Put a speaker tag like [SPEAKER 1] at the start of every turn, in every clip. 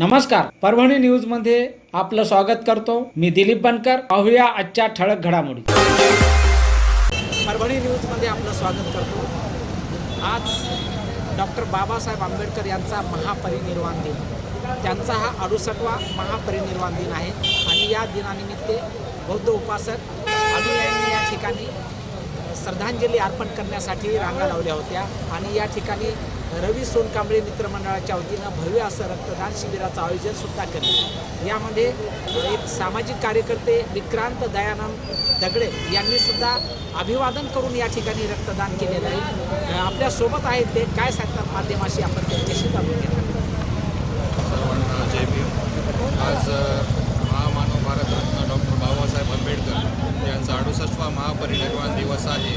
[SPEAKER 1] नमस्कार. परभणी न्यूजमध्ये आपलं स्वागत करतो. मी दिलीप बनकर. पाहूया आजच्या ठळक घडामोडी. परभणी न्यूजमध्ये आपलं स्वागत करतो. आज डॉक्टर बाबासाहेब आंबेडकर यांचा महापरिनिर्वाण दिन. त्यांचा हा अडुसष्टवा महापरिनिर्वाण दिन आहे. आणि या दिनानिमित्त बौद्ध उपासक अनुयायांनी या ठिकाणी श्रद्धांजली अर्पण करण्यासाठी रांगा लावल्या होत्या. आणि या ठिकाणी रवी सोनकांबळे मित्रमंडळाच्या वतीनं भव्य असं रक्तदान शिबिराचं आयोजन सुद्धा केलं यामध्ये एक सामाजिक कार्यकर्ते विक्रांत दयानंद दगडे यांनी सुद्धा अभिवादन करून या ठिकाणी रक्तदान केलेलं आहे. आपल्यासोबत आपल्यासोबत आहेत ते. काय सांगतात माध्यमाशी आपण त्यांच्याशी? जाणून घेणार
[SPEAKER 2] सर्वांना जय भीम आज अ, महामानव भारतरत्न डॉक्टर बाबासाहेब आंबेडकर यांचा अडुसष्टवा महापरिनिर्वाण दिवस आहे.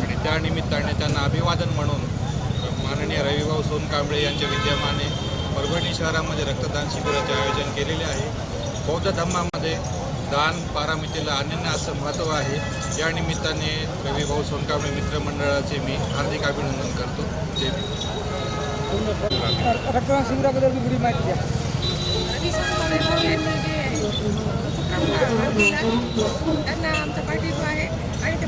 [SPEAKER 2] आणि त्या निमित्ताने त्यांना अभिवादन म्हणून माननीय रविभाऊ सोनकांबळे यांच्या विद्यमाने परभणी शहरामध्ये रक्तदान शिबिराचे आयोजन केलेले आहे. बौद्ध धर्मामध्ये दान पारामितीला अनन्य असं महत्त्व आहे. या निमित्ताने रविभाऊ सोनकांबळे मित्रमंडळाचे मी हार्दिक अभिनंदन करतो. जय भीम
[SPEAKER 3] रक्तदान शिबिराबद्दल थोडी माहिती द्या.
[SPEAKER 4] जे त्यांना आमचा पाठिंबा